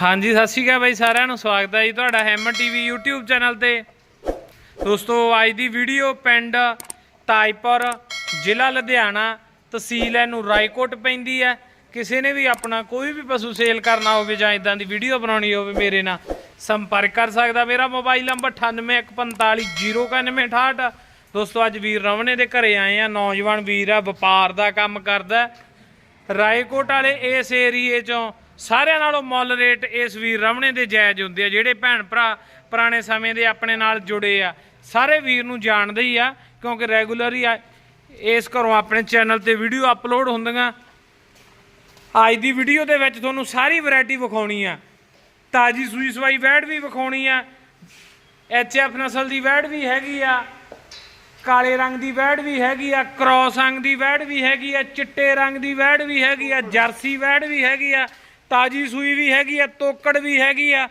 ਹਾਂਜੀ, ਸਤਿ ਸ਼੍ਰੀ ਅਕਾਲ ਬਾਈ ਸਾਰਿਆਂ ਨੂੰ। ਸਵਾਗਤ ਹੈ ਜੀ ਤੁਹਾਡਾ ਹੈਮਨ ਟੀਵੀ YouTube ਚੈਨਲ ਤੇ। ਦੋਸਤੋ, ਅੱਜ ਦੀ ਵੀਡੀਓ ਪਿੰਡ ਤਾਜਪੁਰ ਜ਼ਿਲ੍ਹਾ ਲੁਧਿਆਣਾ, ਤਹਿਸੀਲ ਇਹਨੂੰ ਰਾਏਕੋਟ ਪੈਂਦੀ ਹੈ। ਕਿਸੇ ਨੇ ਵੀ ਆਪਣਾ ਕੋਈ ਵੀ ਪਸ਼ੂ ਸੇਲ ਕਰਨਾ ਹੋਵੇ ਜਾਂ ਇਦਾਂ ਦੀ ਵੀਡੀਓ ਬਣਾਉਣੀ ਹੋਵੇ ਮੇਰੇ ਨਾਲ, ਸੰਪਰਕ ਕਰ ਸਕਦਾ। ਮੇਰਾ ਮੋਬਾਈਲ ਨੰਬਰ 9815409168 ਦੋਸਤੋ, ਅੱਜ ਵੀਰ ਰਵਣੇ ਦੇ ਘਰੇ ਆਏ ਆ। ਨੌਜਵਾਨ ਵੀਰ ਆ, ਵਪਾਰ ਦਾ ਕੰਮ ਕਰਦਾ। ਹੈ। ਰਾਏਕੋਟ ਵਾਲੇ ਇਸ ਏਰੀਏ ਚੋਂ ਸਾਰਿਆਂ ਨਾਲੋਂ ਮੁੱਲ ਰੇਟ ਇਸ ਵੀਰ ਰਮਣੇ ਦੇ ਜਾਇਜ਼ ਹੁੰਦੇ ਆ, ਜਿਹੜੇ ਭੈਣ ਭਰਾ ਪੁਰਾਣੇ ਸਮੇਂ ਦੇ ਆਪਣੇ ਨਾਲ ਜੁੜੇ ਆ। ਸਾਰੇ ਵੀਰ ਨੂੰ ਜਾਣਦੇ ਹੀ ਆ, ਕਿਉਂਕਿ ਰੈਗੂਲਰ ਹੀ ਆ, ਇਸ ਘਰੋਂ ਆਪਣੇ ਚੈਨਲ ਤੇ ਵੀਡੀਓ ਅਪਲੋਡ ਹੁੰਦੀਆਂ। ਅੱਜ ਦੀ ਵੀਡੀਓ ਦੇ ਵਿੱਚ ਤੁਹਾਨੂੰ ਸਾਰੀ ਵੈਰਾਈਟੀ ਵਿਖਾਉਣੀ ਆ। ਤਾਜੀ ਸੂਈ ਸਵਾਈ ਵੈੜ ਵੀ ਵਿਖਾਉਣੀ ਆ। ਐਚ ਐਫ ਨਸਲ ਦੀ ਵੈੜ ਵੀ ਹੈਗੀ ਆ, ਕਾਲੇ ਰੰਗ ਦੀ ਵੈੜ ਵੀ ਹੈਗੀ ਆ, ਕ੍ਰੋਸ ਰੰਗ ਦੀ ਵੈੜ ਵੀ ਹੈਗੀ ਆ, ਚਿੱਟੇ ਰੰਗ ਦੀ ਵੈੜ ਵੀ ਹੈਗੀ ਆ, ਜਰਸੀ ਵੈੜ ਵੀ ਹੈਗੀ ਆ। ਤਾਜੀ ਸੂਈ ਵੀ ਹੈਗੀ ਆ ਤੋਕੜ ਵੀ ਹੈਗੀ ਆ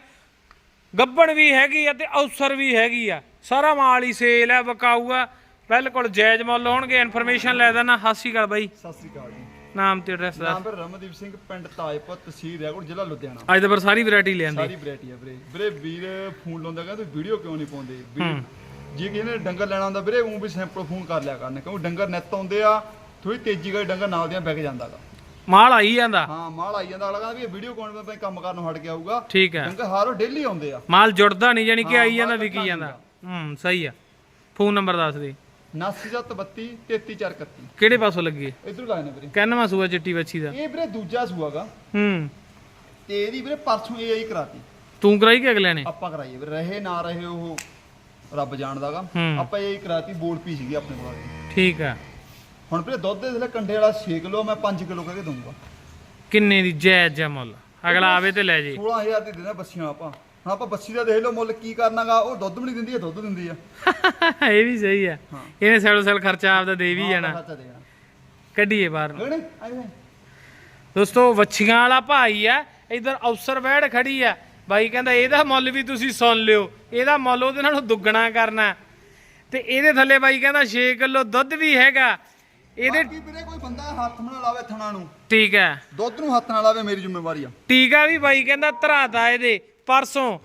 ਗੱਬਣ ਵੀ ਹੈਗੀ ਆ ਤੇ ਔਸਰ ਵੀ ਹੈਗੀ ਆ। ਸਾਰਾ ਮਾਲ ਹੀ ਸੇਲ ਹੈ ਵਿਕਾਊ ਆ। ਬਿਲਕੁਲ ਜਾਇਜ਼ ਮੁੱਲ ਹੋਣਗੇ ਇਨਫੋਰਮੇਸ਼ਨ ਲੈ ਦੇਣਾ ਹਾਸੀ ਗੱਲ ਬਾਈ। ਸਤਿ ਸ੍ਰੀ ਅਕਾਲ ਜੀ। ਨਾਮ ਤੇ ਐਡਰੈਸ ਦਾ ਨਾਮ ਰਮਨਦੀਪ ਸਿੰਘ ਪਿੰਡ ਤਾਜਪੁਰ ਤਹਿਸੀਲ ਰੈਗੁੜ ਜ਼ਿਲ੍ਹਾ ਲੁਧਿਆਣਾ। ਅੱਜ ਤਾਂ ਪਰ ਸਾਰੀ ਵੈਰਾਈਟੀ ਲਿਆਂਦੀ ਸਾਰੀ ਵੈਰਾਈਟੀ ਆ ਵੀਰੇ। ਵੀਰੇ ਵੀਰ ਫੋਨ ਲਾਉਂਦਾ ਕਹਿੰਦਾ ਤੂੰ ਵੀਡੀਓ ਕਿਉਂ ਨਹੀਂ ਪਾਉਂਦੇ? ਜੇ ਕਿਸੇ ਨੇ ਡੰਗਰ ਲੈਣਾ ਹੁੰਦਾ ਵੀਰੇ ਉਹ ਵੀ ਸੈਂਪਲ ਫੋਨ ਕਰ ਲਿਆ ਕਰਨ ਕਿਉਂਕਿ ਡੰਗਰ ਨਿੱਤ ਆਉਂਦੇ ਆ ਥੋੜੀ ਤੇਜ਼ੀ ਕਰਕੇ ਡੰਗਰ ਨਾਲ ਦੀਆਂ ਵਿਕ ਜਾਂਦਾਗਾ। ਮਾਲ ਆਈ ਜਾਂਦਾ। ਹਾਂ ਮਾਲ ਆਈ ਜਾਂਦਾ। ਅਗਲਾ ਕਹਿੰਦਾ ਵੀ ਇਹ ਵੀਡੀਓ ਕੌਣ ਮੈਂ ਕੰਮ ਕਰਨ ਨੂੰ ਹਟ ਕੇ ਆਊਗਾ। ਠੀਕ ਹੈ। ਡੰਗਰ ਹਾਰੋ ਡੇਲੀ ਆਉਂਦੇ ਆ। ਮਾਲ ਜੁੜਦਾ ਨਹੀਂ ਜਾਨੀ ਕਿ ਹਾਂ, ਆਈ ਜਾਂਦਾ ਮਾਲ ਵਿਕੀ ਜਾਂਦਾ। ਹੂੰ ਸਹੀ ਆ। ਫੋਨ ਨੰਬਰ ਦੱਸ ਦੇ। 9732 33431 ਕਿਹੜੇ ਪਾਸੋਂ ਲੱਗੀ ਇਧਰੋਂ ਨੇ ਵੀਰੇ। ਕਹਿਨਵਾ ਸੂਆ ਚਿੱਟੀ ਬੱਚੀ ਦਾ? ਇਹ ਵੀਰੇ ਦੂਜਾ ਸੂਆਗਾ। ਹੂੰ। ਤੇ ਇਹਦੀ ਵੀਰੇ ਪਰਸੋਂ ਇਹ ਆਈ ਕਰਾਤੀ। ਤੂੰ ਕਰਾਈ ਕਿ ਅਗਲੇ ਨੇ? ਆਪਾਂ ਕਰਾਈਏ ਵੀਰੇ। ਰਹੇ ਨਾ ਰਹੇ ਉਹ ਰੱਬ ਜਾਣਦਾਗਾ। ਹੂੰ। ਆਪਾਂ ਇਹ ਕਰਾਤੀ ਬੋਲ ਪੀ ਸੀਗੀ ਆਪਣੇ ਕੋਲ ਠੀਕ ਆ। ਹੁਣ ਵੀਰੇ ਦੁੱਧ ਦੇ ਥੱਲੇ ਕੰਡੇ ਵਾਲਾ 6 ਕਿਲੋ ਮੈਂ 5 ਕਿਲੋ ਕਹਿ ਕੇ ਦਊਂਗਾ। ਕਿੰਨੇ ਦੀ ਜਾਇਜ਼ ਜਿਹਾ ਮੁੱਲ? ਅਗਲਾ ਆਵੇ ਤੇ ਲੈ ਜੇ। 16000 ਦੀ ਦੇਣਾ ਬੱਸੀਆਂ ਆਪਾਂ। ਹੁਣ ਆਪਾਂ ਬੱਸੀ ਦਾ ਦੇਖ ਲਓ ਮੁੱਲ ਕੀ ਕਰਨਾਗਾ ਉਹ ਦੁੱਧ ਵੀ ਨਹੀਂ ਦਿੰਦੀ ਹੈ ਦੁੱਧ ਦਿੰਦੀ ਆ। ਇਹ ਵੀ ਸਹੀ ਆ। ਇਹਨੇ ਸੈਲੋ ਸੈਲ ਖਰਚਾ ਆਪਦਾ ਦੇ ਵੀ ਜਾਣਾ। ਕੱਢੀਏ ਬਾਹਰ ਨੂੰ। ਦੋਸਤੋ ਵੱਛੀਆਂ ਵਾਲਾ ਭਾਈ ਆ ਇਧਰ ਅਫਸਰ ਵੈੜ ਖੜੀ ਆ। ਬਾਈ ਕਹਿੰਦਾ ਇਹਦਾ ਮੁੱਲ ਵੀ ਤੁਸੀਂ ਸੁਣ ਲਿਓ। ਇਹਦਾ ਮੁੱਲ ਉਹਦੇ ਨਾਲੋਂ ਦੁੱਗਣਾ ਕਰਨਾ ਤੇ ਇਹਦੇ ਥੱਲੇ ਬਾਈ ਕਹਿੰਦਾ 6 ਕਿਲੋ ਦੁੱਧ ਵੀ ਹੈਗਾ। ਇਹਦੇ ਬਾਕੀ ਵੀਰੇ ਕੋਈ ਬੰਦਾ ਹੱਥ ਨਾ ਲਾਵੇ ਥਣਾ ਨੂੰ। ਠੀਕ ਹੈ। ਦੁੱਧ ਨੂੰ ਹੱਥ ਨਾ ਲਾਵੇ ਮੇਰੀ ਜ਼ਿੰਮੇਵਾਰੀ ਆ। ਟੀਕਾ ਵੀ ਬਾਈ ਕਹਿੰਦਾ ਧਰਾਤਾ ਇਹਦੇ। ਪਰਸੋਂ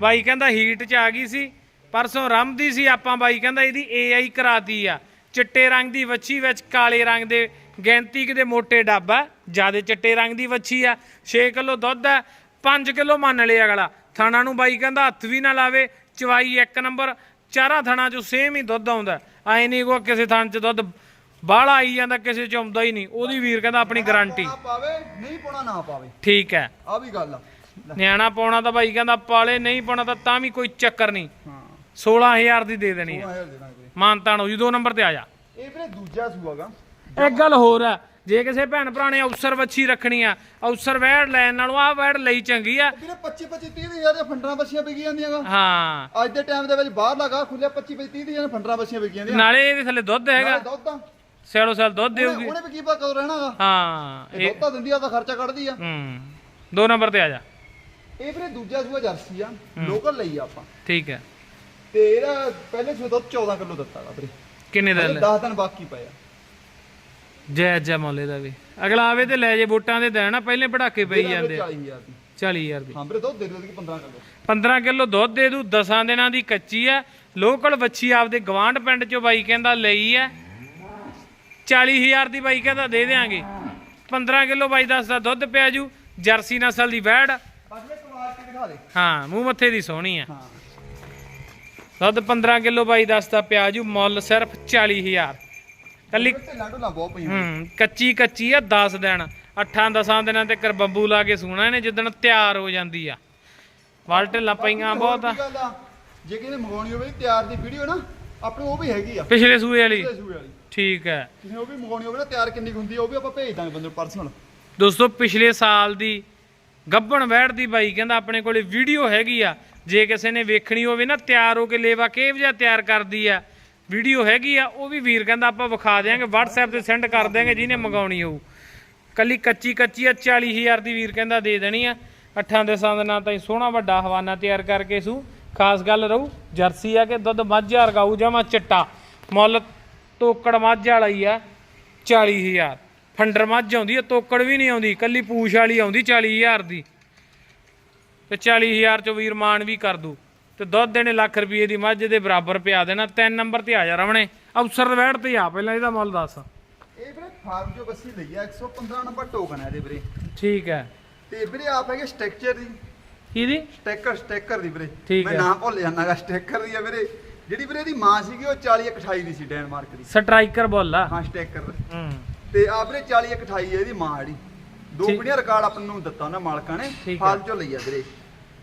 ਬਾਈ ਕਹਿੰਦਾ ਹੀਟ ਚ ਆ ਗਈ ਸੀ। ਪਰਸੋਂ ਰਮਦੀ ਸੀ ਆਪਾਂ ਬਾਈ ਕਹਿੰਦਾ ਇਹਦੀ ਏਆਈ ਕਰਾਤੀ ਆ। ਚਿੱਟੇ ਰੰਗ ਦੀ ਵੱਛੀ ਵਿੱਚ ਕਾਲੇ ਰੰਗ ਦੇ ਗਿਣਤੀ ਕਿਤੇ ਮੋٹے ਡੱਬਾ ਜਿਆਦੇ ਚਿੱਟੇ ਰੰਗ ਦੀ ਵੱਛੀ ਆ। 6 ਕਿਲੋ ਦੁੱਧ ਆ 5 ਕਿਲੋ ਮੰਨ ਲਿਆ ਅਗਲਾ। ਥਾਣਾ ਨੂੰ ਬਾਈ ਕਹਿੰਦਾ ਹੱਥ ਵੀ ਨਾ ਲਾਵੇ ਚਵਾਈ ਇੱਕ ਨੰਬਰ। ਚਾਰਾ ਥਾਣਾ ਚੋਂ ਸੇਮ ਹੀ ਦੁੱਧ ਆਉਂਦਾ। ਐ ਨਹੀਂ ਕੋ ਕਿਸੇ ਥਾਣ ਚ ਦੁੱਧ ਬਾਹਲਾ ਆਈ ਜਾਂਦਾ ਕਿਸੇ ਚ ਆਉਂਦਾ ਹੀ ਨਹੀਂ। ਉਹਦੀ ਵੀਰ ਕਹਿੰਦਾ ਆਪਣੀ ਗਾਰੰਟੀ ਨਾ ਪਾਵੇ ਨਹੀਂ ਪਾਉਣਾ ਨਾ ਪਾਵੇ। ਠੀਕ ਹੈ। ਆ ਵੀ ਗੱਲ ਆ। ਨਿਆਣਾ ਪਾਉਣਾ ਤਾਂ ਬਾਈ ਕਹਿੰਦਾ ਪਾਲੇ ਨਹੀਂ ਪਾਉਣਾ ਤਾਂ ਤਾਂ ਵੀ ਕੋਈ ਚੱਕਰ ਨਹੀਂ। ਹਾਂ। 16000 ਦੀ ਦੇ ਦੇਣੀ ਹੈ। 16000 ਦੇਣਾ ਵੀਰੇ ਮਾਨਤਾਨ ਹੋ ਜੂ ਦੋ ਨੰਬਰ ਤੇ ਆ ਜਾ। ਇਹ ਵੀਰੇ ਦੂਜਾ ਸੂਆਗਾ ਇੱਕ ਗੱਲ ਹੋਰ ਆ ਜੇ ਕਿਸੇ ਭੈਣ ਭਰਾ ਨੇ ਅਫਸਰ ਵੱਛੀ ਰੱਖਣੀ ਆ ਅਫਸਰ ਵੈੜ ਲੈਣ ਨਾਲੋਂ ਆ ਵੈੜ ਲਈ ਚੰਗੀ ਆ। ਵੀਰੇ 25 25 30 ਹਜ਼ਾਰ ਦੀਆਂ ਫੰਡਰਾਂ ਬੱਸੀਆਂ ਵਿਕੀ ਜਾਂਦੀਆਂ ਗਾ। ਹਾਂ। ਅੱਜ ਦੇ ਟਾਈਮ ਦੇ ਵਿੱਚ ਬਾਹਰ ਲਗਾ ਖੁੱਲਿਆ 25 25 30 ਦੀਆਂ ਫੰਡਰਾਂ ਬੱਸੀਆਂ ਵਿਕੀ ਜਾਂਦੀਆਂ। ਨਾਲੇ ਇਹਦੇ ਥੱਲੇ ਦੁੱਧ ਹੈਗਾ। ਨਾਲੇ ਦੁੱਧ ਆ। ਸੈਲੋ ਸੈਲ ਦੁੱਧ ਦੇਊਗੀ। ਉਹਨੇ ਵੀ ਕੀ ਪਾ ਕਦੋਂ ਰਹਿਣਾਗਾ। ਹਾਂ ਇਹ ਦੁੱਧ ਤਾਂ ਦਿੰਦੀ ਆ ਤਾਂ ਖਰਚਾ ਕੱਢਦੀ ਆ। ਹੂੰ ਦੋ ਨੰਬਰ ਤੇ ਆ ਜਾ। ਇਹ ਵੀਰੇ ਦੂਜਾ ਸੂਆ ਜਰਸੀ ਆ ਲੋਕਲ ਲਈ ਆ ਆਪਾਂ। ਠੀਕ ਹੈ। ਤੇ ਇਹਦਾ ਪਹਿਲੇ ਸੂਆ ਦੁੱਧ 14 ਕਿਲੋ ਦਿੱਤਾ ਗਾ ਵੀਰੇ। ਕਿੰਨੇ ਦਾ 10 ਦਿਨ ਬਾਕੀ ਪਏ ਆ। ਜੈ ਜੈ ਮੌਲੇ ਦਾ ਵੀ। ਅਗਲਾ ਆਵੇ ਤੇ ਲੈ ਜੇ ਵੋਟਾਂ ਦੇ ਦੇਣਾ ਪਹਿਲੇ ਪੜਾਕੇ ਪਈ ਜਾਂਦੇ ਆ। 40000 ਦੀ। 40000 ਦੀ। ਹਾਂ ਵੀਰੇ ਦੁੱਧ ਦੇ ਦੇ 15 ਕਿਲੋ। 15 ਕਿਲੋ ਦੁੱਧ ਦੇ ਦੂ 10 ਦਿਨਾਂ ਦੀ ਕੱਚੀ ਆ। ਲੋਕਲ ਵੱਛੀ ਆਪਦੇ ਗਵਾਂਢ ਪਿੰਡ ਚੋਂ ਬਾਈ ਕਹਿੰਦਾ ਲਈ ਆ। 40000 ਦੀ ਬਾਈ ਕਹਿੰਦਾ ਦੇ ਦੇਾਂਗੇ 15 ਕਿਲੋ ਬਾਈ ਦੱਸਦਾ ਦੁੱਧ ਪਿਆ ਜੂ, ਜਰਸੀ ਨਸਲ ਦੀ ਵੈੜ। ਹਾਂ, ਮੂੰਹ ਮੱਥੇ ਦੀ ਸੋਹਣੀ ਆ। ਦੁੱਧ 15 ਕਿਲੋ ਬਾਈ ਦੱਸਦਾ ਪਿਆ ਜੂ, ਮੁੱਲ ਸਿਰਫ 40000 ਕੱਲੀ ਢਿੱਲਾਂ ਹੂੰ, ਕੱਚੀ ਕੱਚੀ ਆ 10 ਦਿਨ। 8-10 ਦਿਨਾਂ ਤੇ ਕਰ ਬੰਬੂ ਲਾ ਕੇ ਸੂਣਾ ਇਹਨੇ, ਜਿੱਦਣ ਤਿਆਰ ਹੋ ਜਾਂਦੀ ਆ। ਵਾਲ ਢਿੱਲਾਂ ਪਈਆਂ ਬਹੁਤ ਆ। ਜੇ ਕਿਸੇ ਮੰਗਾਉਣੀ ਹੋਵੇ, ਤਿਆਰ ਦੀ ਵੀਡੀਓ ਨਾ। ਆਪਣੇ ਉਹ ਵੀ ਹੈਗੀ ਆ। ਪਿਛਲੇ ਸੂਏ ਵਾਲੀ? ਪਿਛਲੇ ਸੂਏ ਵਾਲੀ। ਠੀਕ ਹੈ। ਕਿਸੇ ਨੇ ਉਹ ਵੀ ਮੰਗਾਉਣੀ ਹੋਵੇ ਨਾ ਤਿਆਰ ਕਿੰਨੀ ਕੁ ਹੁੰਦੀ ਆ ਉਹ ਵੀ ਆਪਾਂ ਭੇਜ ਦਾਂਗੇ ਬੰਦੇ ਨੂੰ ਪਰਸਨਲ। ਦੋਸਤੋ ਪਿਛਲੇ ਸਾਲ ਦੀ ਗੱਬਣ ਵੈੜ ਦੀ ਬਾਈ ਕਹਿੰਦਾ ਆਪਣੇ ਕੋਲੇ ਵੀਡੀਓ ਹੈਗੀ ਆ। ਜੇ ਕਿਸੇ ਨੇ ਵੇਖਣੀ ਹੋਵੇ ਨਾ ਤਿਆਰ ਹੋ ਕੇ ਲੇਵਾ ਕਿਹੋ ਜਿਹਾ ਤਿਆਰ ਕਰਦੀ ਆ। ਵੀਡੀਓ ਹੈਗੀ ਆ ਉਹ ਵੀ ਵੀਰ ਕਹਿੰਦਾ ਆਪਾਂ ਵਿਖਾ ਦਿਆਂਗੇ WhatsApp ਤੇ ਸੈਂਡ ਕਰ ਦਿਆਂਗੇ ਜਿਹਨੇ ਮੰਗਾਉਣੀ ਹੋਊ। ਕੱਲੀ ਕੱਚੀ ਕੱਚੀ ਆ 40000 ਦੀ ਵੀਰ ਕਹਿੰਦਾ ਦੇ ਦੇਣੀ ਆ। ਅੱਠਾਂ ਦੇ ਸੰਦ ਨਾਲ ਤਾਂ ਸੋਹਣਾ ਵੱਡਾ ਹਵਾਨਾ ਤਿਆਰ ਕਰਕੇ ਸੂ। ਖਾਸ ਗੱਲ ਰਹੂ ਜਰਸੀ ਆ ਕਿ ਦੁੱਧ ਮੱਝ ਵਰਗਾਊ ਜਮਾ ਚਿੱਟਾ। ਮੁੱਲ ਤੋਕੜ ਮੱਝ ਵਾਲਾ ਹੀ ਆ 40000 ਫੰਡਰ ਮੱਝ ਆਉਂਦੀ ਆ ਤੋਕੜ ਵੀ ਨਹੀਂ ਆਉਂਦੀ ਕੱਲੀ ਪੂਛ ਵਾਲੀ ਆਉਂਦੀ 40000 ਦੀ। ਤੇ 40000 ਚ ਵੀਰ ਮਾਨ ਵੀ ਕਰ ਦੂ। ਤੇ ਦੁੱਧ ਦੇਣੇ ਲੱਖ ਰੁਪਏ ਦੀ ਮੱਝ ਦੇ ਬਰਾਬਰ ਪਿਆ ਦੇਣਾ ਤਿੰਨ ਨੰਬਰ ਤੇ ਆ ਜਾ ਰਵਣੇ ਅਫਸਰ ਵੈੜ ਤੇ ਆ ਪਹਿਲਾਂ ਇਹਦਾ ਮੁੱਲ ਦੱਸ। ਇਹ ਵੀਰੇ ਫਾਰਮ ਚੋਂ ਬੱਸੀ ਲਈ ਆ 115 ਨੰਬਰ ਟੋਕਨ ਹੈ ਇਹਦੇ ਵੀਰੇ। ਠੀਕ ਹੈ। ਤੇ ਵੀਰੇ ਆਪ ਹੈਗੇ ਸਟ੍ਰਕਚਰ ਦੀ। ਕਿਹਦੀ? ਸਟੈਕਰ ਸਟੈਕਰ ਦੀ ਵੀਰੇ। ਠੀਕ ਮੈਂ ਹੈ। ਨਾਮ ਭੁੱਲ ਜਾਣਾਗਾ ਸਟੈਕਰ ਦੀ ਆ ਵੀਰੇ। ਜਿਹੜੀ ਵੀਰੇ ਦੀ ਮਾਂ ਸੀਗੀ ਉਹ 40 28 ਦੀ ਸੀ ਡੈਨਮਾਰਕ ਦੀ। ਸਟ੍ਰਾਈਕਰ ਬੋਲ ਆ। ਹਾਂ ਸਟੈਕਰ। ਹੂੰ। ਤੇ ਆ ਵੀਰੇ 40 28 ਹੈ ਇਹਦੀ ਮਾਂ ਜਿਹੜੀ। ਦੋ ਠੀਕ। ਰਿਕਾਰਡ ਆਪਾਂ ਨੂੰ ਦਿੱਤਾ ਉਹਨਾਂ ਮਾਲਕਾਂ ਨੇ ਠੀਕ ਹੈ। ਫਾਰਮ ਚੋਂ ਲਈ ਆ ਵੀਰੇ।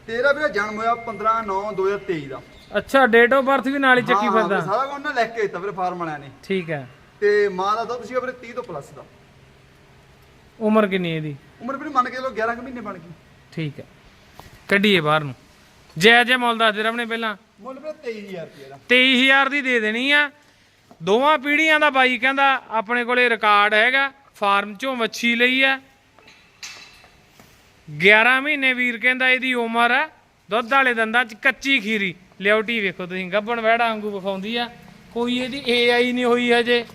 ਤੇਰਾ ਵੀਰੇ ਜਨਮ ਹੋਇਆ 15 9 2023 ਦਾ। ਅੱਛਾ ਡੇਟ ਆਫ ਬਰਥ ਵੀ ਨਾਲ ਹੀ ਚੱਕੀ ਹਾਂ, ਹਾਂ, ਫਿਰਦਾ। ਸਾਰਾ ਕੁਝ ਉਹਨਾਂ ਲਿਖ ਕੇ ਦਿੱਤਾ ਵੀਰੇ ਫਾਰਮ ਵਾਲਿਆਂ ਨੇ। ਠੀਕ ਹੈ। ਤੇ ਮਾਂ ਦਾ ਦੁੱਧ ਸੀਗਾ ਵੀਰੇ 30 ਤੋਂ ਪਲੱਸ ਦਾ। ਉਮਰ ਕਿੰਨੀ ਹੈ ਇਹਦੀ? ਉਮਰ ਵੀਰੇ ਮੰਨ ਕੇ ਲੋ 11 ਕੁ ਮਹੀਨੇ ਬਣ ਗਈ। ਠੀਕ ਹੈ। ਕੱਢੀਏ ਬਾਹਰ ਨੂੰ। ਜੈ ਜੈ ਮੁੱਲ ਦੱਸ ਦੇ ਰਵਣੇ ਪਹਿਲਾਂ। ਮੁੱਲ ਵੀਰੇ 23000 ਰੁਪਏ ਦਾ। 23000 ਦੀ ਦੇ ਦੇਣੀ ਆ। ਦੋਵਾਂ ਪੀੜ੍ਹੀਆਂ ਦਾ ਬਾਈ ਕਹਿੰਦਾ ਆਪਣੇ ਕੋਲੇ ਰਿਕਾਰਡ ਹੈਗਾ ਫਾਰਮ ਚੋਂ ਮੱਛੀ ਲਈ ਆ। 11 ਮਹੀਨੇ ਵੀਰ ਕਹਿੰਦਾ ਇਹਦੀ ਉਮਰ ਹੈ ਦੁੱਧ ਵਾਲੇ ਦੰਦਾਂ 'ਚ ਕੱਚੀ ਖੀਰੀ। ਲਿਆਉਟੀ ਵੇਖੋ ਤੁਸੀਂ ਗੱਬਣ ਵਹਿੜਾ ਵਾਂਗੂ ਵਿਖਾਉਂਦੀ ਆ। ਕੋਈ ਇਹਦੀ ਏਆਈ ਨਹੀਂ ਹੋਈ ਹਜੇ।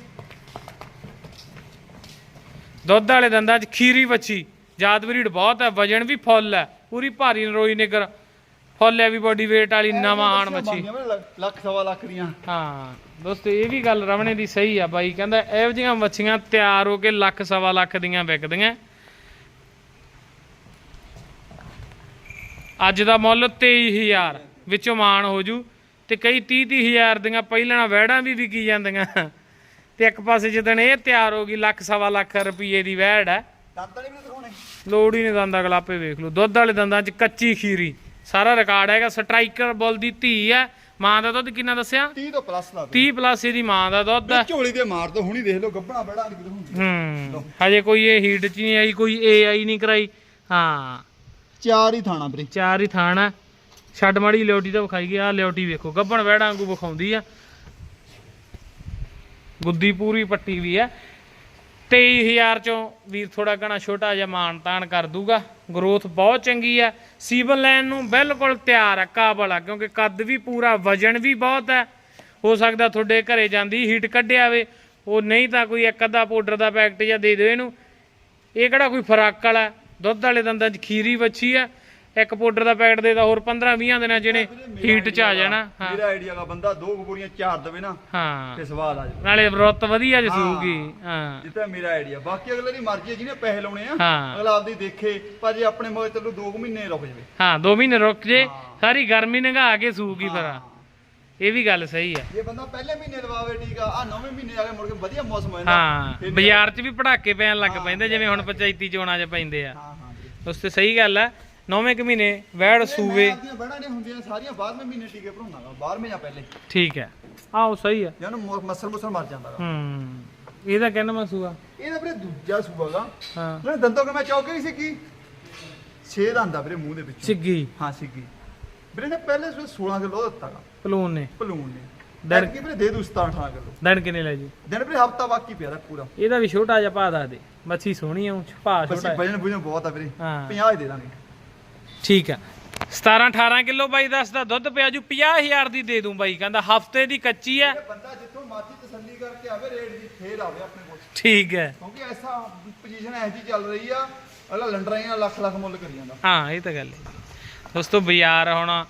ਦੁੱਧ ਵਾਲੇ ਦੰਦਾਂ 'ਚ ਖੀਰੀ ਵੱਛੀ। ਜਾਤ ਬਰੀਡ ਬਹੁਤ ਹੈ ਵਜਨ ਵੀ ਫੁੱਲ ਹੈ ਪੂਰੀ ਭਾਰੀ ਨਰੋਈ ਨਿਗਰ ਫੁੱਲ ਹੈ ਵੀ ਬੋਡੀ weight ਵਾਲੀ ਨਵਾਂ ਆਣ ਮੱਛੀ। ਲੱਖ- ਸਵਾ ਲੱਖ ਦੀਆਂ। ਹਾਂ ਦੋਸਤੋ ਇਹ ਵੀ ਗੱਲ ਰਵਣੇ ਦੀ ਸਹੀ ਆ ਬਾਈ ਕਹਿੰਦਾ ਇਹੋ ਜਿਹੀਆਂ ਮੱਛੀਆਂ ਤਿਆਰ ਹੋ ਕੇ ਲੱਖ ਸਵਾ ਲੱਖ ਦੀਆਂ ਵਿਕਦੀਆਂ। ਅੱਜ ਦਾ ਮੁੱਲ 23000 ਵਿੱਚੋਂ ਮਾਨ ਹੋ ਜੂ ਤੇ ਕਈ 30 30000 ਦੀਆਂ ਪਹਿਲਾਂ ਵਹਿੜਾਂ ਵੀ ਵਿਕੀ ਜਾਂਦੀਆਂ। ਤੇ ਇੱਕ ਪਾਸੇ ਜਦੋਂ ਇਹ ਤਿਆਰ ਹੋ ਗਈ ਲੱਖ ਸਵਾ ਲੱਖ ਰੁਪਏ ਦੀ ਵਹਿੜ ਹੈ। ਦੰਦ ਨਹੀਂ ਦਿਖਾਉਣੇ। ਲੋੜ ਹੀ ਨਹੀਂ ਦੰਦਾਂ ਗਲਾਪੇ ਵੇਖ ਲਓ ਦੁੱਧ ਵਾਲੇ ਦੰਦਾਂ 'ਚ ਕੱਚੀ ਖੀਰੀ। ਸਾਰਾ ਰਿਕਾਰਡ ਹੈਗਾ ਸਟ੍ਰਾਈਕਰ ਬੁੱਲ ਦੀ ਧੀ ਹੈ। ਮਾਂ ਦਾ ਦੁੱਧ ਕਿੰਨਾ ਦੱਸਿਆ? 30 ਤੋਂ ਪਲੱਸ ਦਾ 30 ਪਲੱਸ ਇਹਦੀ ਮਾਂ ਦਾ ਦੁੱਧ ਹੈ। ਝੋਲੀ ਤੇ ਮਾਰ ਦੋ ਹੁਣੀ ਦੇਖ ਲਓ ਗੱਬਣਾ ਬੜਾ ਹੁੰਦੀ ਹੂੰ। ਹਜੇ ਕੋਈ ਇਹ ਹੀਟ ਚ ਨਹੀਂ ਆਈ ਕੋਈ ਏਆਈ ਨਹੀਂ ਕਰਾਈ। ਹਾਂ। ਚਾਰ ਹੀ ਥਾਣਾ ਵੀਰੇ। ਚਾਰ ਹੀ ਥਾਣ। ਛੱਡ ਮਾੜੀ ਲਿਓਟੀ ਤਾਂ ਵਿਖਾਈ ਗਿਆ ਲਿਓਟੀ ਵੇਖੋ। ਗੱਬਣ ਵਹਿੜਾਂ ਵਾਂਗੂ ਵਿਖਾਉਂਦੀ ਆ। ਗੁੱਦੀ ਪੂਰੀ ਪੱਟੀ ਵੀ ਆ 23000 ਚੋਂ ਵੀਰ ਥੋੜਾ ਘਣਾ ਛੋਟਾ ਜਿਹਾ ਮਾਨ ਤਾਨ ਕਰ ਦੂਗਾ। ਗਰੋਥ ਬਹੁਤ ਚੰਗੀ ਆ। ਸੀਬਨ ਲੈਣ ਨੂੰ ਬਿਲਕੁਲ ਤਿਆਰ ਆ, ਕਾਬਲ ਆ, ਕਿਉਂਕਿ ਕੱਦ ਵੀ ਪੂਰਾ, ਵਜਨ ਵੀ ਬਹੁਤ ਹੈ ਹੋ ਸਕਦਾ ਤੁਹਾਡੇ ਘਰੇ ਜਾਂਦੀ ਹੀਟ ਕੱਢਿਆ ਵੇ। ਉਹ ਨਹੀਂ ਤਾਂ ਕੋਈ ਇੱਕ ਅੱਧਾ ਪਾਊਡਰ ਦਾ ਪੈਕਟ ਜਾਂ ਦੇ ਦਿਓ ਇਹਨੂੰ। ਇਹ ਕਿਹੜਾ ਕੋਈ ਫਰਾਕ ਵਾਲਾ? ਦੁੱਧ ਵਾਲੇ ਦੰਦਾਂ 'ਚ ਖੀਰੀ ਵੱਛੀ ਆ। ਇੱਕ ਪਾਊਡਰ ਦਾ ਪੈਕਟ ਦੇਦਾ ਹੋਰ 15 20 ਦਿਨਾਂ ਜਿਹਨੇ ਹੀਟ 'ਚ ਆ ਜਾਣਾ ਹਾਂ। ਮੇਰਾ ਆਈਡੀਆ ਦਾ ਬੰਦਾ ਦੋ ਕੁ ਬੋਰੀਆਂ ਚਾਰ ਦੇਵੇ ਨਾ ਹਾਂ। ਤੇ ਸਵਾਲ ਆ ਜਾਵੇ। ਨਾਲੇ ਰੁੱਤ ਵਧੀਆ। ਜਸੂਗੀ ਹਾਂ। ਜਿੱਤਾ ਮੇਰਾ ਆਈਡੀਆ ਬਾਕੀ ਅਗਲੇ ਦੀ ਮਰਜ਼ੀ ਹੈ ਜਿਹਨੇ ਪੈਸੇ ਲਾਉਣੇ ਆ। ਅਗਲਾ ਆਪਦੀ ਦੇਖੇ ਪਰ ਜੇ ਆਪਣੇ ਚੱਲੂ ਦੋ ਕੁ ਮਹੀਨੇ ਰੁਕ ਜਾਵੇ। ਹਾਂ 2 ਮਹੀਨੇ ਰੁਕ ਜੇ। ਸਾਰੀ ਗਰਮੀ ਨੰਗਾ ਕੇ ਸੂਗੀ ਫਿਰ ਇਹ ਵੀ ਗੱਲ ਸਹੀ ਆ। ਜੇ ਬੰਦਾ ਪਹਿਲੇ ਮਹੀਨੇ ਲਵਾਵੇ ਠੀਕ ਆ ਆ ਨੌਵੇਂ ਮਹੀਨੇ ਆ ਕੇ ਮੁੜ ਕੇ ਵਧੀਆ ਮੌਸਮ ਹੋ ਜਾਂਦਾ ਹਾਂ ਬਾਜ਼ਾਰ 'ਚ ਵੀ ਪੜਾਕੇ ਪੈਣ ਲੱਗ ਪੈਂਦੇ ਜਿਵੇਂ ਹੁਣ ਪੰਚਾਇਤੀ ਚੋਣਾਂ 'ਚ ਪੈਂਦੇ ਆ। ਹਾਂ ਹਾਂ ਵੀਰੇ। ਉਸ ਤੇ ਸਹੀ ਗੱਲ ਆ। ਨੌਵੇਂ ਕੁ ਮਹੀਨੇ ਵੈੜ ਸੂਵੇ ਮੈਂ ਆਪਦੀਆਂ ਬੜਾ ਨੇ ਹੁੰਦੀਆਂ ਸਾਰੀਆਂ 12ਵੇਂ ਮਹੀਨੇ ਟੀਕੇ ਭਰਾਉਣਾਗਾ 12ਵੇਂ ਜਾਂ ਪਹਿਲੇ। ਠੀਕ ਹੈ। ਆਓ ਸਹੀ ਆ ਉਹਨੂੰ ਮਸਲ ਮੁਸਲ ਮਰ ਜਾਂਦਾਗਾ। ਹੂੰ ਇਹਦਾ ਕਹਿੰਦਾ ਮੈਂ ਸੂਆ। ਇਹਦਾ ਵੀਰੇ ਦੂਜਾ ਸੂਬਾਗਾ ਹਾਂ। ਉਹਨੇ ਦੰਦੋਂ ਕਿ ਮੈਂ ਚੌਕੇ ਹੀ ਸਿੱਕੀ ਛੇ ਦਾ ਆਂਦਾ ਵੀਰੇ ਮੂੰਹ ਦੇ ਵਿੱਚ। ਸਿੱਗੀ। ਹਾਂ ਸਿੱਕੀ ਵੀਰੇ ਨੇ ਪਹਿਲੇ ਸਵੇਰ 16 ਕਿਲੋ ਦਿੱਤਾਗਾ ਪਲੂਨ ਨੇ। ਭਲੂਣ ਨੇ। ਦੜ ਕੀ ਵੀਰੇ ਦੇ ਦੂ 17 18 ਕਿਲੋ। ਦਣ ਕਿਨੇ ਲੈ ਜੀ? ਦਿਨ ਵੀਰੇ ਹਫਤਾ ਬਾਕੀ ਪਿਆ ਦਾ ਪੂਰਾ। ਇਹਦਾ ਵੀ ਛੋਟਾ ਜਿਹਾ ਪਾ ਦੱਸ ਦੇ। ਮੱਛੀ ਸੋਹਣੀ ਆ ਭਾ ਬਸ ਛੋਟਾ ਹੈ। ਵਜਨ ਵਜਨ ਬਹੁਤ ਆ ਵੀਰੇ। ਹਾਂ। 50 ਹੀ ਦੇ ਦਾਂਗੇ। ਠੀਕ ਆ। 17 18 ਕਿਲੋ ਬਾਈ ਦੱਸਦਾ ਦੁੱਧ ਪਿਆ ਜੂ 50000 ਦੀ ਦੇ ਦੂੰ ਬਾਈ ਕਹਿੰਦਾ ਹਫ਼ਤੇ ਦੀ ਕੱਚੀ ਇਹ ਬੰਦਾ ਜਿੱਥੋਂ ਮਰਜ਼ੀ ਤਸੱਲੀ ਕਰਕੇ ਆਵੇ ਰੇਟ ਦੀ ਫੇਰ ਆਵੇ ਆਪਣੇ ਕੋਲ। ਠੀਕ ਹੈ ਕਿਉਂਕਿ ਐਸਾ ਪੋਜੀਸ਼ਨ ਐਸੀ ਚੱਲ ਰਹੀ ਆ ਅਗਲਾ ਲੰਡਰਾਈਆਂ ਲੱਖ ਲੱਖ ਮੁੱਲ ਕਰੀ ਜਾਂਦਾ। ਹਾਂ ਇਹ ਤਾਂ ਗੱਲ ਹੈ। ਦੋਸਤੋ ਬਾਜ਼ਾਰ ਹੁਣ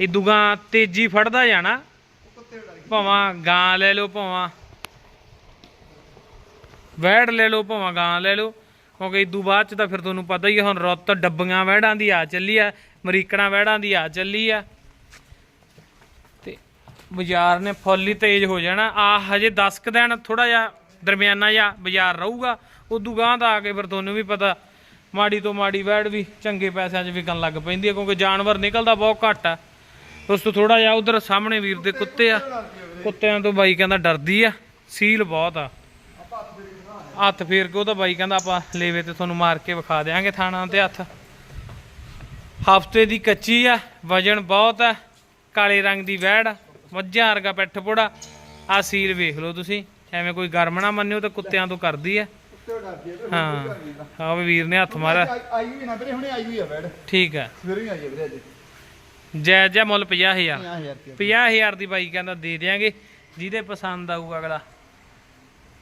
ਇਦੂਗਾ ਤੇਜ਼ੀ ਫੜਦਾ ਜਾਣਾ। ਭਾਵਾਂ ਗਾਂ ਲੈ ਲਓ ਭਾਵਾਂ। ਵੈੜ ਲੈ ਲਓ ਭਾਵਾਂ ਗਾਂ ਲੈ ਲਓ। ਕਿਉਂਕਿ ਇਦੋਂ ਬਾਅਦ ਚ ਤਾਂ ਫਿਰ ਤੁਹਾਨੂੰ ਪਤਾ ਹੀ ਆ, ਹੁਣ ਰੁੱਤ ਡੱਬੀਆਂ ਵਹਿੜਾਂ ਦੀ ਆ ਚੱਲੀ ਆ, ਮਰੀਕਣਾ ਵਹਿੜਾਂ ਦੀ ਆ ਚੱਲੀ ਆ। ਤੇ ਬਾਜ਼ਾਰ ਨੇ ਫੁੱਲ ਹੀ ਤੇਜ਼ ਹੋ ਜਾਣਾ। ਆ ਹਜੇ 10 ਕੁ ਦਿਨ ਥੋੜਾ ਜਿਹਾ ਦਰਮਿਆਨਾ ਜਿਹਾ ਬਾਜ਼ਾਰ ਰਹੂਗਾ। ਉਦੋਂ ਗਾਂ ਦਾ ਆ ਕੇ ਫਿਰ ਤੁਹਾਨੂੰ ਵੀ ਪਤਾ, ਮਾੜੀ ਤੋਂ ਮਾੜੀ ਵੈੜ ਵੀ ਚੰਗੇ ਪੈਸਿਆਂ 'ਚ ਵਿਕਣ ਲੱਗ ਪੈਂਦੀ ਹੈ ਕਿਉਂਕਿ ਜਾਨਵਰ ਨਿਕਲਦਾ ਬਹੁਤ ਘੱਟ ਆ। ਉਸ ਤੋਂ ਥੋੜਾ ਜਿਹਾ ਉਧਰ ਸਾਹਮਣੇ ਵੀਰ ਦੇ ਕੁੱਤੇ ਆ। ਕੁੱਤਿਆਂ ਤੋਂ ਬਾਈ ਕਹਿੰਦਾ ਡਰਦੀ ਆ, ਸੀਲ ਬਹੁਤ ਆ। ਹੱਥ ਫੇਰ ਕੇ ਉਹ ਤਾਂ ਬਾਈ ਕਹਿੰਦਾ ਆਪਾਂ ਲੇਵੇ ਤੇ ਤੁਹਾਨੂੰ ਮਾਰ ਕੇ ਵਿਖਾ ਦੇਾਂਗੇ ਥਾਣਾ ਤੇ ਹੱਥ। ਹਫ਼ਤੇ ਦੀ ਕੱਚੀ ਆ ਵਜਨ ਬਹੁਤ ਆ ਕਾਲੇ ਰੰਗ ਦੀ ਵੈੜ ਆ, ਮੱਝਾਂ ਵਰਗਾ ਪਿੱਠ ਪੋੜਾ ਆ ਸੀਲ ਵੇਖ ਲਓ ਤੁਸੀਂ ਐਵੇਂ ਕੋਈ ਗਰਮ ਨਾ ਮੰਨਿਓ ਤਾਂ ਕੁੱਤਿਆਂ ਤੋਂ ਕਰਦੀ ਆ। ਹਾਂ ਆ। ਵੀ ਵੀਰ ਨੇ ਹੱਥ ਮਾਰਿਆ। ਆਈ ਵੀ ਨਾ ਵੀਰੇ ਹੁਣੇ ਆਈ ਵੀ ਆ ਬੈਡ ਠੀਕ ਆ। ਸਵੇਰੇ ਹੀ ਆਈ ਆ ਵੀਰੇ ਅੱਜ। ਜੈ ਜੈ ਮੁੱਲ 50000 50000 ਰੁਪਏ 50000 ਦੀ ਬਾਈ ਕਹਿੰਦਾ ਦੇ ਦਿਆਂਗੇ ਜਿਹਦੇ ਪਸੰਦ ਆਊ ਅਗਲਾ।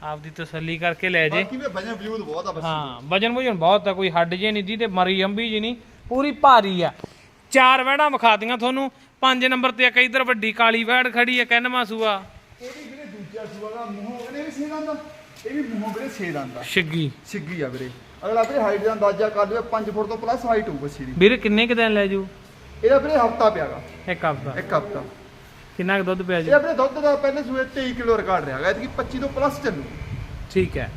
ਆਪਦੀ ਤਸੱਲੀ ਕਰਕੇ ਲੈ ਜੇ। ਬਾਕੀ ਵੀ ਵਜਨ ਵਜੂਦ ਬਹੁਤ ਆ ਬਸ ਹਾਂ ਵਜਨ ਵਜਨ ਬਹੁਤ ਆ ਕੋਈ ਹੱਡ ਜੇ ਨਹੀਂ ਜਿਹਦੇ ਮਰੀ ਅੰਬੀ ਜੀ ਨਹੀਂ ਪੂਰੀ ਭਾਰੀ ਆ। ਚਾਰ ਵਹਿੜਾਂ ਵਿਖਾ ਦੀਆਂ ਤੁਹਾਨੂੰ ਪੰਜ ਨੰਬਰ ਤੇ ਇੱਕ ਇਧਰ ਵੱਡੀ ਕਾਲੀ ਵਹਿੜ ਖੜੀ ਆ ਕਹਿੰਨਵਾ ਸੂਆ ਇਹ ਵੀ ਵੀਰੇ ਦੂਜਾ ਸੂਆ ਦਾ ਮੂੰਹੋਂ ਇਹਨੇ ਵੀ ਛੇ ਦੰਦ ਇਹ ਵੀ ਮੂੰਹੋਂ ਵੀਰੇ ਛੇ ਦੰਦ ਆ ਛਿੱਗੀ ਸਿੱਗੀ ਆ ਵੀਰੇ। ਅਗਲਾ ਵੀਰੇ ਹਾਈਟ ਦਾ ਅੰਦਾਜ਼ਾ ਕਰ ਲਵੇ 5 ਫੁੱਟ ਤੋਂ ਪਲੱਸ ਹਾਈਟ ਹੋਊ ਬੱਸੀ ਦੀ ਵੀਰੇ ਕਿੰਨੇ ਕੁ ਦਿਨ ਲੈ ਜੂ? ਇਹਦਾ ਵੀਰੇ ਹਫਤਾ ਪਿਆਗਾ ਇੱਕ ਹਫ਼ਤਾ। ਇੱਕ ਹਫਤਾ। ਕਿੰਨਾ ਕੁ ਦੁੱਧ ਪਿਆ ਜੀ? ਇਹ ਆਪਣੇ ਦੁੱਧ ਦਾ ਪਹਿਲੇ ਸੂਏ 23 ਕਿਲੋ ਰਿਕਾਰਡ ਰਿਹਾ ਹੈਗਾ ਇਹਦੀ 25 ਤੋਂ ਪਲੱਸ ਚੱਲੂ। ਠੀਕ ਹੈ।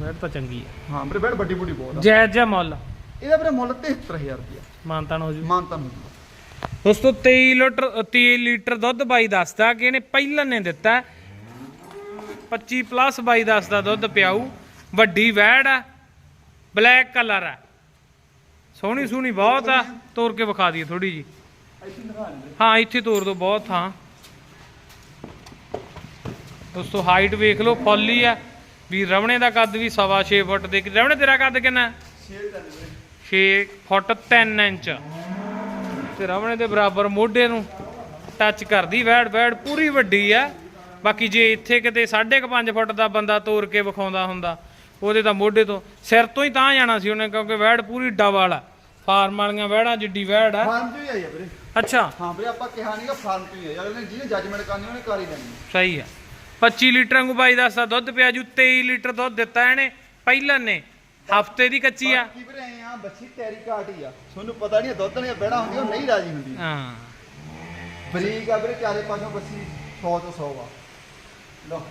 ਵਹਿੜ ਤਾਂ ਚੰਗੀ ਹੈ। ਹਾਂ ਵੀਰੇ ਬੈਡ ਵੱਡੀ ਬੁੱਢੀ ਬਹੁਤ ਆ। ਜਾਇਜ਼ ਜਿਹਾ ਮੁੱਲ? ਇਹਦਾ ਵੀਰੇ ਮੁੱਲ 73000 ਰੁਪਇਆ। ਮਾਨਤਾਨ ਹੋ ਜੂ। ਮਾਨਤਾ ਨੂੰ ਦੋਸਤੋ 23 ਲੀਟਰ 23 ਲੀਟਰ ਦੁੱਧ ਬਾਈ ਦੱਸਦਾ ਕਿ ਇਹਨੇ ਪਹਿਲਾਂ ਨੇ ਦਿੱਤਾ। ਹੈ। 25 ਪਲੱਸ ਬਾਈ ਦੱਸਦਾ ਦੁੱਧ ਪਿਆਊ। ਵੱਡੀ ਵੈੜ ਆ। ਬਲੈਕ ਕਲਰ ਆ। ਸੋਹਣੀ ਸੋਹਣੀ ਬਹੁਤ ਆ। ਤੋੜ ਕੇ ਵਿਖਾ ਦਈਏ ਥੋੜੀ ਜੀ ਇੱਥੇ ਦਿਖਾ ਲੈਂਦੇ ਹਾਂ, ਇੱਥੇ ਤੋਰ ਦੋ, ਬਹੁਤ ਥਾਂ। ਦੋਸਤੋ ਹਾਈਟ ਵੇਖ ਲਓ ਫੁੱਲ ਹੀ ਆ। ਵੀ ਰਵਣੇ ਦਾ ਕੱਦ ਵੀ ਸਵਾ 6 ਫੁੱਟ ਦੇ ਰਵਣੇ ਤੇਰਾ ਕੱਦ ਕਿੰਨਾ? ਸ਼ੇਰ 6 ਫੁੱਟ 3 ਇੰਚ। ਤੇ ਰਵਣੇ ਦੇ ਬਰਾਬਰ ਮੋਢੇ ਨੂੰ ਟੱਚ ਕਰਦੀ, ਵੈੜ ਵੈੜ, ਪੂਰੀ ਵੱਡੀ ਆ। ਬਾਕੀ ਜੇ ਇੱਥੇ ਕਿਤੇ 5.5 ਫੁੱਟ ਦਾ ਬੰਦਾ ਤੋਰ ਕੇ ਵਿਖਾਉਂਦਾ ਹੁੰਦਾ, ਉਹਦੇ ਤਾਂ ਮੋਢੇ ਤੋਂ ਸਿਰ ਤੋਂ ਹੀ ਤਾਂ ਜਾਣਾ ਸੀ ਉਹਨੇ, ਕਿਉਂਕਿ ਵੈੜ ਪੂਰੀ ਡਬਲ ਆ। ਫਾਰਮ ਵਾਲੀਆਂ ਵੈੜਾਂ ਜਿੱਡੀ ਵੈੜ ਆ। ਫਾਰਮ ਤੋਂ ਹੀ ਆਈ ਆ ਵੀਰੇ। ਅੱਛਾ। ਹਾਂ ਵੀਰੇ ਆਪਾਂ ਕਿਹਾ ਨਹੀਂਗਾ ਫਾਰਮ ਤੋਂ ਹੀ ਆਈ ਅਗਲੇ ਨੇ ਜਿਹਨੇ ਜੱਜਮੈਂਟ ਕਰਨੀ ਉਹਨੇ ਕਰ ਹੀ ਲੈਣੀ ਸਹੀ ਆ। 25 ਲੀਟਰ ਵਾਂਗੂ ਬਾਈ ਦੱਸਦਾ ਦੁੱਧ ਪਿਆ ਜੂ 23 ਲੀਟਰ ਦੁੱਧ ਦਿੱਤਾ ਇਹਨੇ ਪਹਿਲਾਂ ਨੇ। ਹਫ਼ਤੇ ਦੀ ਕੱਚੀ ਆ। ਬਾਕੀ ਵੀਰੇ ਆ ਬੱਚੀ ਤੈਰੀ ਕਾਟ ਹੀ ਆ। ਤੁਹਾਨੂੰ ਪਤਾ ਨਹੀਂ ਦੁੱਧ ਨੇ ਬਹਿਣਾ ਹੁੰਦੀ ਉਹ ਨਹੀਂ ਰਾਜੀ ਹੁੰਦੀ ਹਾਂ। ਬਰੀਕ ਆ ਵੀਰੇ ਚਾਰੇ ਪਾਸੋਂ ਬੱਸੀ 100 ਤੋਂ 100 ਆ। ਲੋ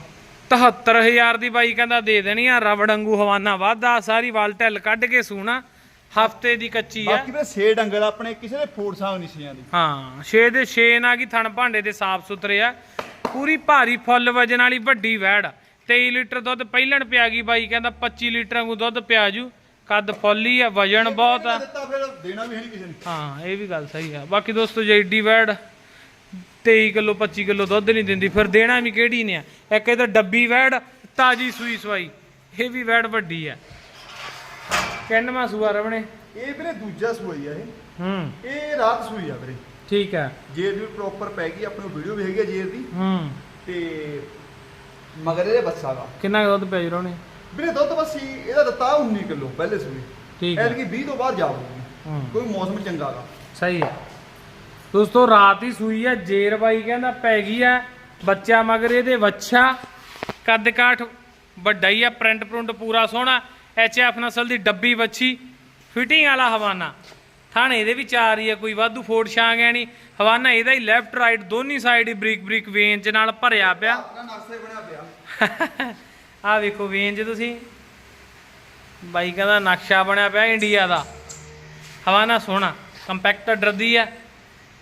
73000 ਦੀ ਬਾਈ ਕਹਿੰਦਾ ਦੇ ਦੇਣੀ ਆ ਰਬੜ ਵਾਂਗੂ ਹਵਾਨਾ ਵਾਧਾ ਸਾਰੀ ਵਾਲ ਕੱਢ ਕੇ ਸੂਣਾ। ਹਫ਼ਤੇ ਦੀ ਕੱਚੀ ਆ। ਬਾਕੀ ਵੀਰੇ ਛੇ ਡੰਗਰ ਆਪਣੇ ਕਿਸੇ ਦੇ ਫੂਡ ਸਾਂਗ ਨਹੀਂ ਸੀਆਂ ਦੀ। ਹਾਂ 6 ਦੇ 6 ਨਾ ਕੀ ਥਣ ਭਾਂਡੇ ਦੇ ਸਾਫ਼ ਸੁਥਰੇ ਆ। ਪੂਰੀ ਭਾਰੀ ਫੁੱਲ ਵਜਨ ਵਾਲੀ ਵੱਡੀ ਵੈੜ। ਆ। 23 ਲੀਟਰ ਦੁੱਧ ਪਹਿਲਣ ਪਿਆ ਗਈ ਬਾਈ ਕਹਿੰਦਾ 25 ਲੀਟਰ ਵਾਂਗੂ ਦੁੱਧ ਪਿਆ ਜੂ। ਕੱਦ ਫੁੱਲੀ ਆ ਵਜਨ ਬਹੁਤ ਆ। ਦੇਣਾ ਵੀ ਹੈ ਨਹੀਂ ਕਿਸੇ ਨੇ। ਹਾਂ ਇਹ ਵੀ ਗੱਲ ਸਹੀ ਆ। ਬਾਕੀ ਦੋਸਤੋ ਜੇ ਏਡੀ ਵੈੜ 23 ਕਿਲੋ 25 ਕਿਲੋ ਦੁੱਧ ਨਹੀਂ ਦਿੰਦੀ ਫਿਰ ਦੇਣਾ ਵੀ ਕਿਹੜੀ ਨੇ ਆ? ਇੱਕ ਇਹ ਤਾਂ ਡੱਬੀ ਵੈੜ ਤਾਜੀ ਸੂਈ ਸਵਾਈ। ਇਹ ਵੀ ਵੈੜ ਵੱਡੀ ਆ। ਕਿੰਨਵਾਂ ਸੂਆ ਰਵਣੇ। ਇਹ ਵੀਰੇ ਦੂਜਾ ਸੂਈ ਆ ਇਹ। ਹੂੰ। ਇਹ ਰਾਤ ਸੂਈ ਆ ਵੀਰੇ। ਠੀਕ ਆ। ਜੇਰ ਵੀ ਪ੍ਰੋਪਰ ਪੈ ਗਈ ਆਪਣੀ ਵੀਡੀਓ ਵੀ ਹੈਗੀ ਆ ਜੇਰ ਦੀ। ਹੂੰ। ਤੇ ਮਗਰ ਇਹਦੇ ਬੱਸਾ ਦਾ। ਕਿੰਨਾ ਕੁ ਦੁੱਧ ਪਿਆ ਜੀ ਰਵਣੇ ਵੀਰੇ ਦੁੱਧ ਬੱਸੀ ਇਹਦਾ ਦਿੱਤਾ 19 ਕਿਲੋ ਪਹਿਲੇ ਸੂਈ ਠੀਕ ਆ। ਐਤਕੀ 20 ਤੋਂ ਬਾਅਦ ਜਾਊਗੀ ਹੂੰ। ਕੋਈ ਮੌਸਮ ਚੰਗਾ ਗਾ ਸਹੀ ਹੈ ਦੋਸਤੋ ਰਾਤ ਹੀ ਸੂਈ ਹੈ ਜੇਰ ਬਾਈ ਕਹਿੰਦਾ ਪੈ ਗਈ ਹੈ ਬੱਚਾ ਮਗਰ ਇਹਦੇ ਵੱਛਾ। ਕੱਦ ਕਾਠ ਵੱਡਾ ਹੀ ਆ ਪ੍ਰਿੰਟ ਪ੍ਰਿੰਟ ਪੂਰਾ ਸੋਹਣਾ। ਐਚ ਐਫ ਨਸਲ ਦੀ ਡੱਬੀ ਵੱਛੀ ਫਿਟਿੰਗ ਵਾਲਾ ਹਵਾਨਾ। ਥਾਣੇ ਇਹਦੇ ਵੀ ਚਾਰ ਹੀ ਆ ਕੋਈ ਵਾਧੂ ਫੋੜ ਛਾਂਗ ਹੈ ਨਹੀਂ ਹਵਾਨਾ ਇਹਦਾ ਹੀ ਲੈਫਟ ਰਾਈਟ ਦੋਨੀ ਸਾਈਡ ਹੀ ਬਰੀਕ ਬਰੀਕ ਵੇਂਚ ਨਾਲ ਭਰਿਆ ਪਿਆ। ਹੀ ਆਹ ਵੇਖੋ ਵੇਂਜ ਤੁਸੀਂ। ਬਾਈ ਕਹਿੰਦਾ ਨਕਸ਼ਾ ਬਣਿਆ ਪਿਆ ਇੰਡੀਆ ਦਾ। ਹਵਾਨਾ ਸੋਹਣਾ ਕੰਪੈਕਟ ਡਰਦੀ ਆ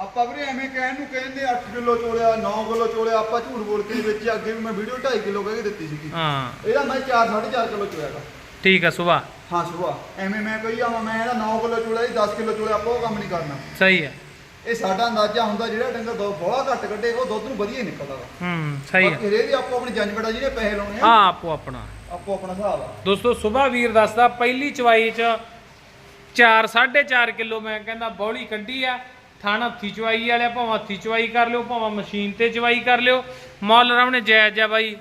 ਆਪਾਂ ਵੀਰੇ ਐਵੇਂ ਕਹਿਣ ਨੂੰ ਕਹਿੰਦੇ 8 ਕਿਲੋ ਚੋਲਿਆ 9 ਕਿਲੋ ਚੋਲਿਆ ਆਪਾਂ ਝੂਠ ਬੋਲ ਕੇ ਵਿੱਚ ਅੱਗੇ ਵੀ ਮੈਂ ਵੀਡੀਓ 2.5 ਕਿਲੋ ਕਹਿ ਕੇ ਦਿੱਤੀ ਸੀਗੀ। ਹਾਂ। ਇਹਦਾ ਮੈਂ 4 4.5 ਕਿਲੋ ਚੋਲਿਆਗਾ ਠੀਕ ਆ ਸੁਭਾ ਹਾਂ ਸੁਭਾ ਐਵੇਂ ਮੈਂ ਕਹੀ ਜਾਵਾਂ ਮੈਂ ਇਹਦਾ 9 ਕਿਲੋ ਚੋਲਿਆ ਜੀ 10 ਕਿਲੋ ਚੋਲਿਆ ਆਪਾਂ ਉਹ ਕੰਮ ਨਹੀਂ ਕਰਨਾ। ਸਹੀ ਹੈ ਇਹ ਸਾਡਾ ਅੰਦਾਜ਼ਾ ਹੁੰਦਾ ਜਿਹੜਾ ਡੰਗਰ ਦੁੱਧ ਬੋਲਾ ਘੱਟ ਕੱਢੇ ਉਹ ਦੁੱਧ ਨੂੰ ਵਧੀਆ ਹੀ ਨਿਕਲਦਾ ਵਾ। ਹੂੰ ਸਹੀ ਹੈ ਬਾਕੀ ਹਰੇਕ ਦੀ ਆਪੋ ਆਪਣੀ ਜੰਜ ਬੜਾ ਜਿਹਨੇ ਪੈਸੇ ਲਾਉਣੇ ਆ। ਆ ਆਪੋ ਆਪਣਾ। ਆਪੋ ਆਪਣਾ ਹਿਸਾਬ ਆ। ਦੋਸਤੋ ਸੁਭਾ ਵੀਰ ਦੱਸਦਾ ਪਹਿਲੀ ਚਵਾਈ ਚ 4 4.5 ਕਿਲੋ ਮੈਂ ਕਹਿੰਦਾ ਬੌਲੀ ਕੱਢੀ ਆ। ਥਾਣਾ ਹੱਥੀ ਚਵਾਈ ਵਾਲਿਆ ਭਾਵੇਂ ਹੱਥੀ ਚਵਾਈ ਕਰ ਲਿਓ ਭਾਵੇਂ ਮਸ਼ੀਨ ਤੇ ਚਵਾਈ ਕਰ ਲਿਓ। ਮੁੱਲ ਰਾਵਣੇ ਜਾਇਜ਼ ਜਾ ਬਾਈ।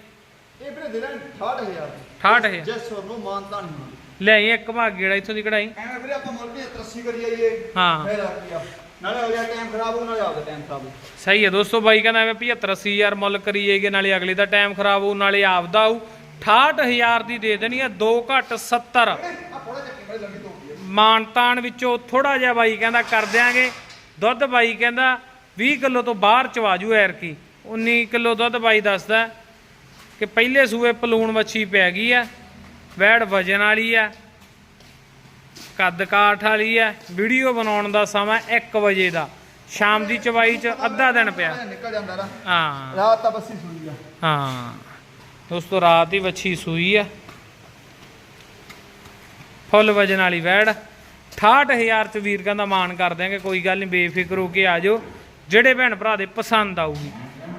ਇਹ ਵੀਰੇ ਦਿਲਾਂ 68000 ਦੀ 68000 ਜੇ ਸੋਰ ਨੂੰ ਮਾਨਤਾ ਨਹੀਂ ਹੋਣਾ ਲੈ ਆਈ ਇੱਕ ਭਾਗ ਗੇੜਾ ਇੱਥੋਂ ਦੀ ਕਢਾਈ। ਐਵੇਂ ਵੀਰੇ ਆਪਾਂ ਮੁੱਲ ਦੀ 83 ਕਰੀ ਜਾਈਏ। ਹਾਂ। ਫੇਰ ਆ ਕੀ ਆ। ਨਾਲੇ ਅਗਲਾ ਟਾਈਮ ਖਰਾਬ ਹੋ ਨਾਲੇ ਆਪਦਾ ਟਾਈਮ ਖਰਾਬ। ਹੋ ਸਹੀ ਹੈ ਦੋਸਤੋ ਬਾਈ ਕਹਿੰਦਾ ਐਵੇਂ 75 80000 ਮੁੱਲ ਕਰੀ ਜਾਈਏ ਨਾਲੇ ਅਗਲੇ ਦਾ ਟਾਈਮ ਖਰਾਬ ਹੋਊ ਨਾਲੇ ਆਪਦਾ ਆਊ 68000 ਦੀ ਦੇ ਦੇਣੀ ਆ 2 ਘੱਟ 70 ਆ ਥੋੜਾ ਜਿਹਾ ਕਿਵੇਂ ਲੰਮੀ ਤੋਪੀ ਆ ਮਾਨਤਾਨ ਵਿੱਚੋਂ ਥੋੜਾ ਜਿਹਾ ਬਾਈ ਕਹਿੰਦਾ ਕਰ ਦਿਆਂਗੇ। ਦੁੱਧ ਬਾਈ ਕਹਿੰਦਾ 20 ਕਿਲੋ ਤੋਂ ਬਾਹਰ ਚਵਾਜੂ ਐਰ ਕੀ 19 ਕਿਲੋ ਦੁੱਧ ਬਾਈ ਦੱਸਦਾ। ਕਿ ਪਹਿਲੇ ਸੂਏ ਪਲੂਣ ਵੱਛੀ ਪੈ ਗਈ ਆ ਵੈੜ ਵਜਨ ਵਾਲੀ ਆ ਕੱਦ ਕਾਠ ਵਾਲੀ ਆ ਵੀਡੀਓ ਬਣਾਉਣ ਦਾ ਸਮਾਂ 1 ਵਜੇ ਦਾ ਸ਼ਾਮ ਦੀ ਚਵਾਈ ਚ ਅੱਧਾ ਦਿਨ ਪਿਆ। ਨਿਕਲ ਜਾਂਦਾ ਰਾ ਹਾਂ। ਰਾਤ ਤਾਂ ਬੱਸੀ ਸੁਣੀ ਆ। ਹਾਂ। ਦੋਸਤੋ ਰਾਤ ਹੀ ਵੱਛੀ ਸੂਈ ਆ। ਫੁੱਲ ਵਜਨ ਵਾਲੀ ਵੈੜ। 68000 ਚ ਵੀਰ ਕਹਿੰਦਾ ਮਾਨ ਕਰ ਦਿਆਂਗੇ ਕੋਈ ਗੱਲ ਨਹੀਂ ਬੇਫਿਕਰ ਹੋ ਕੇ ਆ ਜਾਓ। ਜਿਹੜੇ ਭੈਣ ਭਰਾ ਦੇ ਪਸੰਦ ਆਊਗੀ।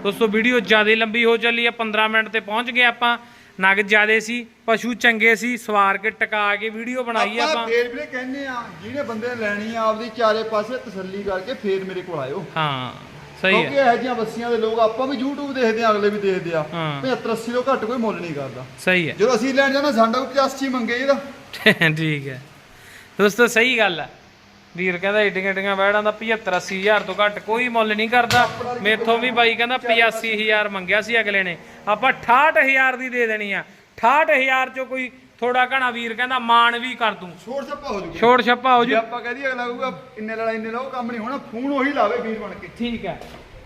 ਦੋਸਤੋ ਵੀਡੀਓ ਜ਼ਿਆਦਾ ਲੰਬੀ ਹੋ ਚੱਲੀ ਆ 15 ਮਿੰਟ ਤੇ ਪਹੁੰਚ ਗਏ ਆਪਾਂ। ਨਗ ਜਿਆਦੇ ਸੀ ਪਸ਼ੂ ਚੰਗੇ ਸੀ ਸਵਾਰ ਕੇ ਟਕਾ ਕੇ ਵੀਡੀਓ ਬਣਾਈ ਆਪਾਂ ਆਪਾਂ। ਫੇਰ ਵੀਰੇ ਕਹਿੰਦੇ ਆ ਜਿਹਨੇ ਬੰਦੇ ਨੇ ਲੈਣੀ ਆ ਆਪਦੀ ਚਾਰੇ ਪਾਸੇ ਤਸੱਲੀ ਕਰਕੇ ਫੇਰ ਮੇਰੇ ਕੋਲ ਆਇਓ। ਹਾਂ ਸਹੀ ਹੈ। ਕਿਉਂਕਿ ਇਹੋ ਜਿਹੀਆਂ ਬੱਸੀਆਂ ਦੇ ਲੋਕ ਆਪਾਂ ਵੀ YouTube ਦੇਖਦੇ ਆ ਅਗਲੇ ਵੀ ਦੇਖਦੇ ਆ। ਹਾਂ। 75 80 ਤੋਂ ਘੱਟ ਕੋਈ ਮੁੱਲ ਨਹੀਂ ਕਰਦਾ। ਸਹੀ ਹੈ। ਜਦੋਂ ਅਸੀਂ ਲੈਣ ਜਾਣਾ ਸਾਡਾ ਕੋਈ 85 ਮੰਗੇ ਇਹਦਾ। ਠੀਕ ਹੈ। ਦੋਸਤੋ ਸਹੀ ਗੱਲ ਹੈ। ਵੀਰ ਕਹਿੰਦਾ ਏਡੀਆਂ ਏਡੀਆਂ ਵੈੜਾਂ ਦਾ 75 80000 ਤੋਂ ਘੱਟ ਕੋਈ ਮੁੱਲ ਨਹੀਂ ਕਰਦਾ। ਮੇਥੋਂ ਵੀ ਬਾਈ ਕਹਿੰਦਾ 85000 ਮੰਗਿਆ ਸੀ ਅਗਲੇ ਨੇ। ਆਪਾਂ 68000 ਦੀ ਦੇ ਦੇਣੀ ਆ। 68000 ਚੋਂ ਕੋਈ ਥੋੜਾ ਘਣਾ ਵੀਰ ਕਹਿੰਦਾ ਮਾਣ ਵੀ ਕਰ ਦੂੰ। ਛੋੜ ਛੱਪਾ ਹੋ ਜੂਗਾ ਛੋੜ ਛੱਪਾ ਹੋ ਜੇ ਜੂ। ਆਪਾਂ ਕਹਦੀ ਅਗਲਾ ਕਹੂਗਾ ਇੰਨੇ ਲੜਾ ਇੰਨੇ ਲਾਓ ਕੰਮ ਨਹੀਂ ਹੋਣਾ ਫੋਨ ਉਹੀ ਲਾਵੇ ਵੀਰ ਬਣ ਕੇ। ਠੀਕ ਹੈ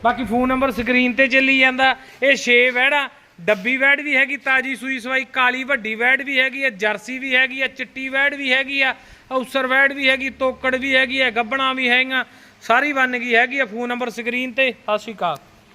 ਬਾਕੀ ਫੋਨ ਨੰਬਰ ਸਕਰੀਨ ਤੇ ਚੱਲੀ ਜਾਂਦਾ। ਇਹ 6 ਵੈੜਾ ਡੱਬੀ ਵੈੜ ਵੀ ਹੈਗੀ ਤਾਜੀ ਸੂਈ ਸਵਾਈ ਕਾਲੀ ਵੱਡੀ ਵੈੜ ਵੀ ਹੈਗੀ ਹੈ ਜਰਸੀ ਵੀ ਹੈਗੀ ਹੈ ਚਿੱਟੀ ਵੈੜ ਵੀ ਹੈਗੀ ਆ। ਔਸਰ ਵੈੜ ਵੀ ਹੈਗੀ, ਤੋਕੜ ਵੀ ਹੈਗੀ ਹੈ, ਗੱਬਣਾ ਵੀ ਹੈਗੀਆਂ, ਸਾਰੀ ਬਣ ਗਈ ਹੈਗੀ ਆ ਫੋਨ ਨੰਬਰ ਸਕਰੀਨ ਤੇ। ਸਤਿ ਸ਼੍ਰੀ ਅਕਾਲ।